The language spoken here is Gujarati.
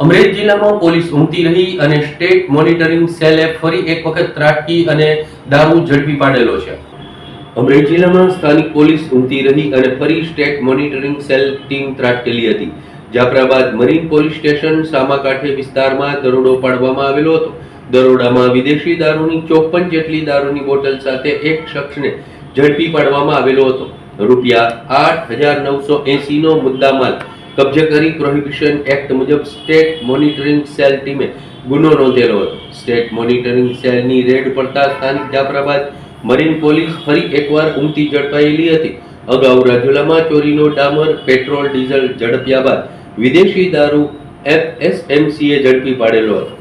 અમરેલી જિલ્લામાં પોલીસ ઊંઘતી રહી અને સ્ટેટ મોનિટરિંગ સેલે ફરી એક વખત ત્રાટકી અને દારૂ ઝડપી પાડેલો છે. અમરેલી જિલ્લામાં સ્થાનિક પોલીસ ઊંઘતી રહી અને ફરી સ્ટેટ મોનિટરિંગ સેલ ટીમ ત્રાટકેલી હતી. જાફરાબાદ મરીન પોલીસ સ્ટેશન સામાકાંઠે વિસ્તારમાં દરોડો પાડવામાં આવેલો હતો. દરોડામાં વિદેશી દારૂની ચોપન જેટલી દારૂની બોટલ સાથે એક શખ્સને ઝડપી પાડવામાં આવેલો હતો. રૂપિયા આઠ હજાર નવસો એસી નો મુદ્દામાલ કબજે કરી પ્રોહિબિશન એક્ટ મુજબ સ્ટેટ મોનિટરિંગ સેલ ટીમે ગુનો નોંધેલો હતો. સ્ટેટ મોનિટરિંગ સેલની રેડ પડતા સ્થાનિક જાફરાબાદ મરીન પોલીસ ફરી એકવાર ઊંઘતી ઝડપાયેલી હતી. અગાઉ રાજુલામાં ચોરીનો ડામર પેટ્રોલ ડીઝલ ઝડપ્યા બાદ વિદેશી દારૂ એફએસએમસીએ ઝડપી પાડેલો હતો.